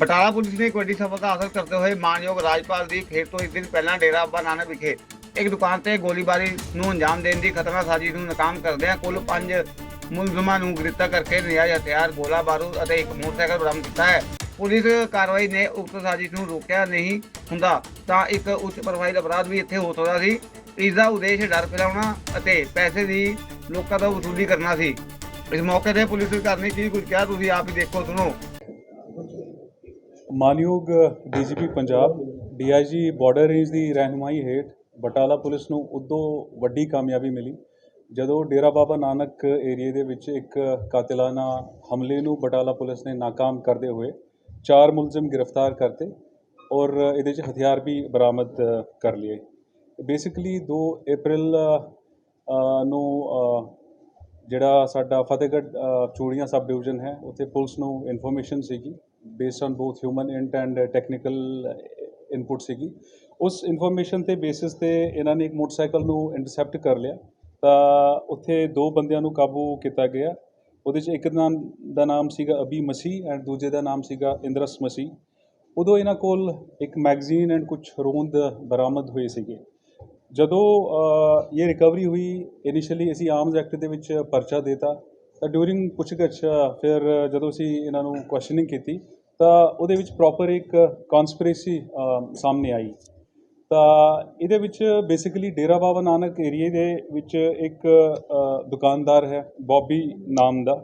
Batala police ਨੇ ਇੱਕ ਵੱਡੀ ਸਫਲਤਾ ਹਾਸਲ ਕਰਦੇ ਹੋਏ ਮਾਨਯੋਗ ਰਾਜਪਾਲ ਦੀ ਖੇਡ ਤੋਂ ਇੱਕ ਦਿਨ ਪਹਿਲਾਂ ਡੇਰਾ ਬਾਬਾ ਨਾਨਕ ਵਿਖੇ ਇੱਕ ਦੁਕਾਨ ਤੇ ਗੋਲੀਬਾਰੀ ਨੂੰ ਅੰਜਾਮ ਦੇਣ ਦੀ ਖਤਰਨਾਕ ਸਾਜ਼ਿਸ਼ ਨੂੰ ਨਾਕਾਮ ਕਰਦਿਆਂ ਕੁੱਲ ਪੰਜ ਮੁਲਜ਼ਮਾਂ ਨੂੰ ਗ੍ਰਿਫਤਾਰ ਕਰਕੇ ਨਜਾਇਜ਼ ਹਥਿਆਰ ਗੋਲਾ ਬਾਰੂਦ ਅਤੇ ਇੱਕ ਮੋਟਰਸਾਈਕਲ ਬਰਾਮਦ ਕੀਤਾ ਹੈ। ਪੁਲਿਸ ਕਾਰਵਾਈ ਨੇ ਉਕਤ ਸਾਜ਼ਿਸ਼ ਨੂੰ ਰੋਕਿਆ ਨਹੀਂ ਹੁੰਦਾ ਤਾਂ ਇੱਕ ਉੱਚ ਪ੍ਰੋਫਾਈਲ ਅਪਰਾਧ ਵੀ ਇੱਥੇ ਹੋ ਸਕਦਾ ਸੀ। ਇਸ ਦਾ ਉਦੇਸ਼ ਡਰ ਫੈਲਾਉਣਾ ਅਤੇ ਪੈਸੇ ਦੀ ਲੋਕਾਂ ਤੋਂ ਵਸੂਲੀ ਕਰਨਾ ਸੀ। ਇਸ ਮੌਕੇ ਤੇ ਪੁਲਿਸ ਅਧਿਕਾਰੀ ਨੇ ਕੀ ਕੁਝ ਕਿਹਾ ਤੁਸੀਂ ਆਪ ਹੀ ਦੇਖੋ, ਸੁਣੋ। ਮਾਨਯੋਗ DGP Punjab, DIG border range ਦੀ ਰਹਿਨੁਮਾਈ ਹੇਠ ਬਟਾਲਾ ਪੁਲਿਸ ਨੂੰ ਉਦੋਂ ਵੱਡੀ ਕਾਮਯਾਬੀ ਮਿਲੀ, ਜਦੋਂ ਡੇਰਾ ਬਾਬਾ ਨਾਨਕ ਏਰੀਏ ਦੇ ਵਿੱਚ ਇੱਕ ਕਾਤਿਲਾਨਾ ਹਮਲੇ ਨੂੰ ਬਟਾਲਾ ਪੁਲਿਸ ਨੇ ਨਾਕਾਮ ਕਰਦੇ ਹੋਏ ਚਾਰ ਮੁਲਜ਼ਮ ਗ੍ਰਿਫਤਾਰ ਕਰਤੇ ਔਰ ਇਹਦੇ 'ਚ ਹਥਿਆਰ ਵੀ ਬਰਾਮਦ ਕਰ ਲਏ। ਬੇਸਿਕਲੀ 2 ਅਪ੍ਰੈਲ ਨੂੰ ਜਿਹੜਾ ਸਾਡਾ ਫਤਿਹਗੜ੍ਹ ਚੂੜੀਆਂ ਸਬ ਡਿਵੀਜ਼ਨ ਹੈ, ਉੱਥੇ ਪੁਲਿਸ ਨੂੰ ਇਨਫੋਰਮੇਸ਼ਨ ਸੀਗੀ based on both human int and technical input ਸੀਗੀ। ਉਸ ਇਨਫੋਰਮੇਸ਼ਨ ਤੇ ਬੇਸਿਸ ਤੇ ਇਹਨਾਂ ਨੇ ਇੱਕ ਮੋਟਰਸਾਈਕਲ ਨੂੰ ਇੰਟਰਸੈਪਟ ਕਰ ਲਿਆ। ਤਾਂ ਉੱਥੇ ਦੋ ਬੰਦਿਆਂ ਨੂੰ ਕਾਬੂ ਕੀਤਾ ਗਿਆ। ਉਹਦੇ 'ਚ ਇੱਕ ਦਾ ਨਾਮ ਦਾ ਨਾਮ ਸੀਗਾ ਅਬੀ ਮਸੀਹ ਐਂਡ ਦੂਜੇ ਦਾ ਨਾਮ ਸੀਗਾ ਇੰਦਰਸ ਮਸੀਹ। ਉਦੋਂ ਇਹਨਾਂ ਕੋਲ ਇੱਕ ਮੈਗਜ਼ੀਨ ਐਂਡ ਕੁਝ ਰੋਂਦ ਬਰਾਮਦ ਹੋਏ ਸੀਗੇ। ਜਦੋਂ ਇਹ ਰਿਕਵਰੀ ਹੋਈ ਇਨੀਸ਼ੀਅਲੀ ਅਸੀਂ ਆਰਮਸ ਐਕਟ ਦੇ ਵਿੱਚ ਪਰਚਾ ਦੇਤਾ, ਤਾਂ ਡਿਊਰਿੰਗ ਪੁੱਛਗਿੱਛ, ਫਿਰ ਜਦੋਂ ਅਸੀਂ ਇਹਨਾਂ ਨੂੰ ਕੁਐਸਚਨਿੰਗ ਕੀਤੀ, ਤਾਂ ਉਹਦੇ ਵਿੱਚ ਪ੍ਰੋਪਰ ਇੱਕ ਕਨਸਪੀਰੇਸੀ ਸਾਹਮਣੇ ਆਈ। ਤਾਂ ਇਹਦੇ ਵਿੱਚ ਬੇਸਿਕਲੀ ਡੇਰਾ ਬਾਬਾ ਨਾਨਕ ਏਰੀਏ ਦੇ ਵਿੱਚ ਇੱਕ ਦੁਕਾਨਦਾਰ ਹੈ, ਬੌਬੀ ਨਾਮ ਦਾ।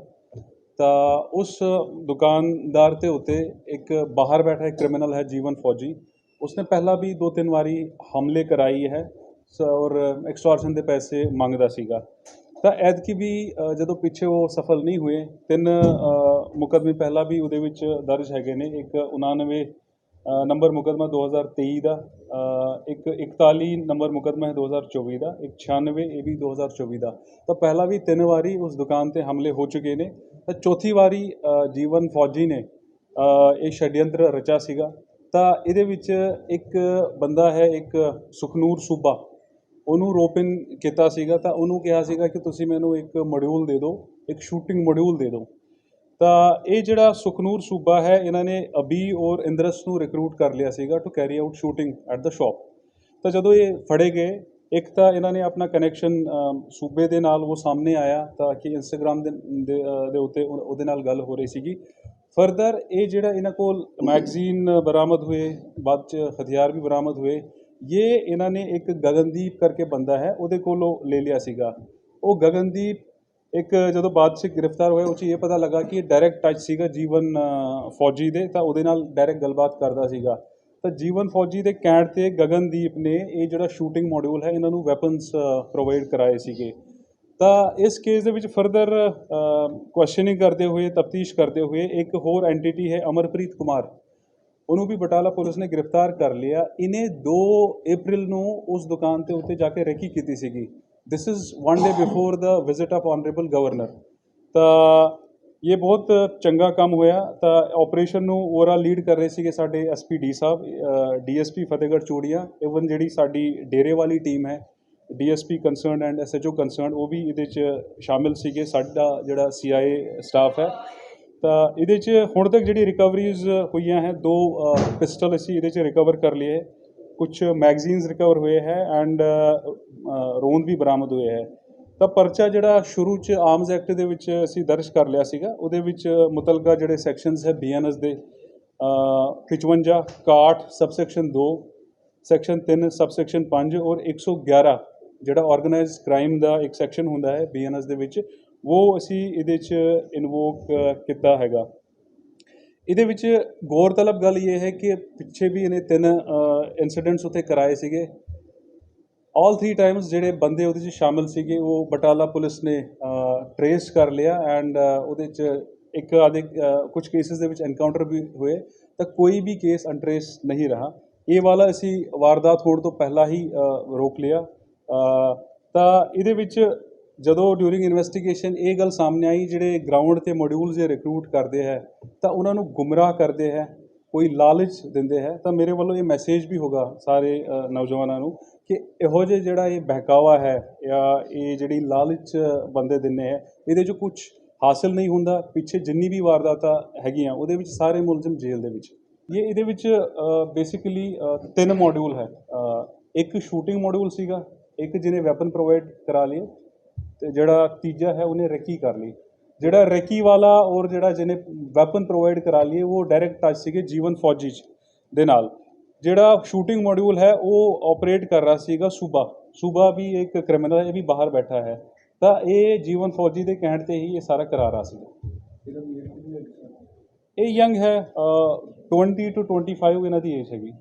ਤਾਂ ਉਸ ਦੁਕਾਨਦਾਰ ਤੇ ਉੱਤੇ ਇੱਕ ਬਾਹਰ ਬੈਠਾ ਇੱਕ ਕ੍ਰਿਮੀਨਲ ਹੈ, ਜੀਵਨ ਫੌਜੀ। ਉਸਨੇ ਪਹਿਲਾਂ ਵੀ ਦੋ ਤਿੰਨ ਵਾਰੀ ਹਮਲੇ ਕਰਾਈ ਹੈ। ਔਰ ਐਕਸਟੋਰਸ਼ਨ ਦੇ ਪੈਸੇ ਮੰਗਦਾ ਸੀਗਾ। ਤਾਂ ਐਤਕੀ ਵੀ ਜਦੋਂ ਪਿੱਛੇ ਉਹ ਸਫਲ ਨਹੀਂ ਹੋਏ ਤਿੰਨ ਅ, ਮੁਕੱਦਮੇ ਪਹਿਲਾਂ ਵੀ ਉਹਦੇ ਵਿੱਚ ਦਰਜ ਹੈਗੇ ਨੇ। ਇੱਕ 99 ਨੰਬਰ ਮੁਕੱਦਮਾ 2023 ਦਾ ਇੱਕ 41 ਨੰਬਰ ਮੁਕੱਦਮਾ ਹੈ 2024 ਦਾ ਇੱਕ 96 ਇਹ ਵੀ 2024 ਦਾ। ਤਾਂ ਪਹਿਲਾਂ ਵੀ ਤਿੰਨ ਵਾਰੀ ਉਸ ਦੁਕਾਨ ਤੇ ਹਮਲੇ ਹੋ ਚੁੱਕੇ ਨੇ। ਤਾਂ ਚੌਥੀ ਵਾਰੀ ਜੀਵਨ ਫੌਜੀ ਨੇ ਇਹ ਛਡਯੰਤਰ ਰਚਿਆ ਸੀਗਾ। ਤਾਂ ਇਹਦੇ ਵਿੱਚ ਇੱਕ ਬੰਦਾ ਹੈ ਇੱਕ ਸੁਖਨੂਰ ਸੂਬਾ। ਉਹਨੂੰ ਰੋਪਿਨ ਕੀਤਾ ਸੀਗਾ ਤਾਂ ਉਹਨੂੰ ਕਿਹਾ ਸੀਗਾ ਕਿ ਤੁਸੀਂ ਮੈਨੂੰ ਇੱਕ ਮੋਡਿਊਲ ਦੇ ਦਿਓ, ਇੱਕ ਸ਼ੂਟਿੰਗ ਮੋਡਿਊਲ ਦੇ ਦਿਓ। ਤਾਂ ਇਹ ਜਿਹੜਾ ਸੁਖਨੂਰ ਸੂਬਾ ਹੈ, ਇਹਨਾਂ ਨੇ ਅਬੀ ਔਰ ਇੰਦਰਸ ਨੂੰ ਰਿਕਰੂਟ ਕਰ ਲਿਆ ਸੀਗਾ to carry out shooting at the shop ਤਾਂ ਜਦੋਂ ਇਹ ਫੜੇ ਗਏ, ਇੱਕ ਤਾਂ ਇਹਨਾਂ ਨੇ ਆਪਣਾ ਕਨੈਕਸ਼ਨ ਸੂਬੇ ਦੇ ਨਾਲ ਉਹ ਸਾਹਮਣੇ ਆਇਆ ਤਾਂ ਕਿ ਇੰਸਟਾਗ੍ਰam ਦੇ ਉੱਤੇ ਉਹਦੇ ਨਾਲ ਗੱਲ ਹੋ ਰਹੀ ਸੀਗੀ। ਫਰਦਰ ਇਹ ਜਿਹੜਾ ਇਹਨਾਂ ਕੋਲ ਮੈਗਜ਼ੀਨ ਬਰਾਮਦ ਹੋਏ, ਬਾਅਦ ਚ ਹਥਿਆਰ ਵੀ ਬਰਾਮਦ ਹੋਏ ਇਹ ਇਹਨਾਂ ਨੇ ਇੱਕ ਗਗਨਦੀਪ ਕਰਕੇ ਬੰਦਾ ਹੈ ਉਹਦੇ ਕੋਲੋਂ ਲੈ ਲਿਆ ਸੀਗਾ ਉਹ ਗਗਨਦੀਪ ਇੱਕ ਜਦੋਂ ਬਾਦਸ਼ਾਹ ਗ੍ਰਿਫਤਾਰ ਹੋਇਆ ਉਹ 'ਚ ਇਹ ਪਤਾ ਲੱਗਾ ਕਿ ਇਹ ਡਾਇਰੈਕਟ ਟੱਚ ਸੀਗਾ ਜੀਵਨ ਫੌਜੀ ਦੇ ਤਾਂ ਉਹਦੇ ਨਾਲ ਡਾਇਰੈਕਟ ਗੱਲਬਾਤ ਕਰਦਾ ਸੀਗਾ ਤਾਂ ਜੀਵਨ ਫੌਜੀ ਦੇ ਕਹਿਣ ਤੇ ਗਗਨਦੀਪ ਨੇ ਇਹ ਜਿਹੜਾ ਸ਼ੂਟਿੰਗ ਮੋਡਿਊਲ ਹੈ ਇਹਨਾਂ ਨੂੰ ਵੈਪਨਸ ਪ੍ਰੋਵਾਈਡ ਕਰਾਏ ਸੀਗੇ ਤਾਂ ਇਸ ਕੇਸ ਦੇ ਵਿੱਚ ਫਰਦਰ ਕੁਐਸਚਨਿੰਗ ਕਰਦੇ ਹੋਏ ਤਫਤੀਸ਼ ਕਰਦੇ ਹੋਏ ਇੱਕ ਹੋਰ ਐਂਟੀਟੀ ਹੈ ਅਮਰਪ੍ਰੀਤ ਕੁਮਾਰ ਉਹਨੂੰ ਵੀ ਬਟਾਲਾ ਪੁਲਿਸ ਨੇ ਗ੍ਰਿਫਤਾਰ ਕਰ ਲਿਆ। ਇਹਨੇ 2 ਅਪ੍ਰੈਲ ਨੂੰ ਉਸ ਦੁਕਾਨ ਤੇ ਉੱਤੇ ਜਾ ਕੇ ਰੈਕੀ ਕੀਤੀ ਸੀਗੀ। This is one day before the visit of honourable governor ਤਾਂ ਇਹ ਬਹੁਤ ਚੰਗਾ ਕੰਮ ਹੋਇਆ। ਤਾਂ ਆਪਰੇਸ਼ਨ ਨੂੰ ਓਵਰਆਲ ਲੀਡ ਕਰ ਰਹੇ ਸੀਗੇ ਸਾਡੇ ਐਸਪੀਡੀ ਸਾਹਿਬ ਡੀਐਸਪੀ ਫਤਿਹਗੜ੍ਹ ਚੂੜੀਆਂ ਇਵਨ ਜਿਹੜੀ ਸਾਡੀ ਡੇਰੇ ਵਾਲੀ ਟੀਮ ਹੈ DSP concerned and SHO concern ਉਹ ਵੀ ਇਹਦੇ 'ਚ ਸ਼ਾਮਿਲ ਸੀਗੇ। ਸਾਡਾ ਜਿਹੜਾ ਸੀਆਈਏ ਸਟਾਫ ਹੈ ਤਾਂ ਇਹਦੇ 'ਚ ਹੁਣ ਤੱਕ ਜਿਹੜੀ ਰਿਕਵਰੀਜ਼ ਹੋਈਆਂ ਹੈ ਦੋ ਪਿਸਟਲ ਅਸੀਂ ਇਹਦੇ 'ਚ ਰਿਕਵਰ ਕਰ ਲਏ ਹੈ। ਕੁਝ ਮੈਗਜ਼ੀਨਸ ਰਿਕਵਰ ਹੋਏ ਹੈ ਐਂਡ ਰੋਂਦ ਵੀ ਬਰਾਮਦ ਹੋਏ ਹੈ। ਤਾਂ ਪਰਚਾ ਜਿਹੜਾ ਸ਼ੁਰੂ 'ਚ ਆਰਮਸ ਐਕਟ ਦੇ ਵਿੱਚ ਅਸੀਂ ਦਰਜ ਕਰ ਲਿਆ ਸੀਗਾ ਉਹਦੇ ਵਿੱਚ ਮੁਤਲਕਾ ਜਿਹੜੇ ਸੈਕਸ਼ਨਸ ਹੈ ਬੀਐਨਐਸ ਦੇ ਅ, 55 61 ਸਬਸੈਕਸ਼ਨ 2 ਸੈਕਸ਼ਨ 3 ਸਬਸੈਕਸ਼ਨ 5 ਔਰ 111 ਜਿਹੜਾ ਆਰਗੇਨਾਈਜ਼ਡ ਕ੍ਰਾਈਮ ਦਾ ਇੱਕ ਸੈਕਸ਼ਨ ਹੁੰਦਾ ਹੈ ਬੀਐਨਐਸ ਦੇ ਵਿੱਚ ਉਹ ਅਸੀਂ ਇਹਦੇ 'ਚ ਇਨਵੋਕ ਕੀਤਾ ਹੈਗਾ। ਇਹਦੇ ਵਿੱਚ ਗੌਰਤਲਬ ਗੱਲ ਇਹ ਹੈ ਕਿ ਪਿੱਛੇ ਵੀ ਇਹਨੇ ਤਿੰਨ ਇਨਸੀਡੈਂਟਸ ਉੱਥੇ ਕਰਾਏ ਸੀਗੇ। ਆਲ ਥ੍ਰੀ ਟਾਈਮਸ ਜਿਹੜੇ ਬੰਦੇ ਉਹਦੇ 'ਚ ਸ਼ਾਮਿਲ ਸੀਗੇ, ਉਹ ਬਟਾਲਾ ਪੁਲਿਸ ਨੇ ਟਰੇਸ ਕਰ ਲਿਆ ਐਂਡ ਉਹਦੇ 'ਚ ਇੱਕ ਆਦੇ ਕੁਝ ਕੇਸਿਸ ਦੇ ਵਿੱਚ ਐਨਕਾਊਂਟਰ ਵੀ ਹੋਏ, ਤਾਂ ਕੋਈ ਵੀ ਕੇਸ ਅਨਟਰੇਸ ਨਹੀਂ ਰਹਾ। ਇਹ ਵਾਲਾ ਅਸੀਂ ਵਾਰਦਾਤ ਹੋਣ ਤੋਂ ਪਹਿਲਾਂ ਹੀ ਰੋਕ ਲਿਆ। ਤਾਂ ਇਹਦੇ ਵਿੱਚ ਜਦੋਂ ਡਿਊਰਿੰਗ ਇਨਵੈਸਟੀਗੇਸ਼ਨ ਇਹ ਗੱਲ ਸਾਹਮਣੇ ਆਈ, ਜਿਹੜੇ ਗਰਾਊਂਡ ਤੇ ਮੋਡਿਊਲਸ ਜੇ ਰਿਕਰੂਟ ਕਰਦੇ ਹੈ, ਤਾਂ ਉਹਨਾਂ ਨੂੰ ਗੁੰਮਰਾਹ ਕਰਦੇ ਹੈ, ਕੋਈ ਲਾਲਚ ਦਿੰਦੇ ਹੈ, ਤਾਂ ਮੇਰੇ ਵੱਲੋਂ ਇਹ ਮੈਸੇਜ ਵੀ ਹੋਗਾ ਸਾਰੇ ਨੌਜਵਾਨਾਂ ਨੂੰ ਕਿ ਇਹੋ ਜਿਹੇ ਜਿਹੜਾ ਇਹ ਬਹਿਕਾਵਾ ਹੈ ਜਾਂ ਇਹ ਜਿਹੜੀ ਲਾਲਚ ਬੰਦੇ ਦਿੰਦੇ ਹੈ, ਇਹਦੇ 'ਚ ਕੁਝ ਹਾਸਲ ਨਹੀਂ ਹੁੰਦਾ। ਪਿੱਛੇ ਜਿੰਨੀ ਵੀ ਵਾਰਦਾਤਾਂ ਹੈਗੀਆਂ, ਉਹਦੇ ਵਿੱਚ ਸਾਰੇ ਮੁਲਜ਼ਮ ਜੇਲ੍ਹ ਦੇ ਵਿੱਚ। ਇਹ ਇਹਦੇ ਵਿੱਚ ਬੇਸਿਕਲੀ ਤਿੰਨ ਮੋਡਿਊਲ ਹੈ। ਇੱਕ ਸ਼ੂਟਿੰਗ ਮੋਡਿਊਲ ਸੀਗਾ, ਇੱਕ ਜਿਹਨੇ ਵੈਪਨ ਪ੍ਰੋਵਾਈਡ ਕਰਾ ਲਈ ਤੇ ਜਿਹੜਾ ਤੀਜਾ ਹੈ ਉਹਨੇ ਰੈਕੀ ਕਰ ਲਈ। ਜਿਹੜਾ ਰੈਕੀ ਵਾਲਾ ਔਰ ਜਿਹੜਾ ਜਿਹਨੇ ਵੈਪਨ ਪ੍ਰੋਵਾਈਡ ਕਰਾ ਲਈ ਉਹ ਡਾਇਰੈਕਟ ਟੱਚ ਸੀਗੇ ਜੀਵਨ ਫੌਜੀ 'ਚ ਦੇ ਨਾਲ। ਜਿਹੜਾ ਸ਼ੂਟਿੰਗ ਮੋਡਿਊਲ ਹੈ ਉਹ ਆਪਰੇਟ ਕਰ ਰਿਹਾ ਸੀਗਾ ਸੂਬਾ। ਸੂਬਾ ਵੀ ਇੱਕ ਕ੍ਰਿਮੀਨਲ ਹੈ ਇਹ ਵੀ ਬਾਹਰ ਬੈਠਾ ਹੈ। ਤਾਂ ਇਹ ਜੀਵਨ ਫੌਜੀ ਦੇ ਕਹਿਣ ਤੇ ਹੀ ਇਹ ਸਾਰਾ ਕਰਾ ਰਿਹਾ ਸੀ ਇਹ ਯੰਗ ਹੈ ਅ, 20 ਟੂ 25 ਇਹਨਾਂ ਦੀ ਏਜ ਹੈਗੀ।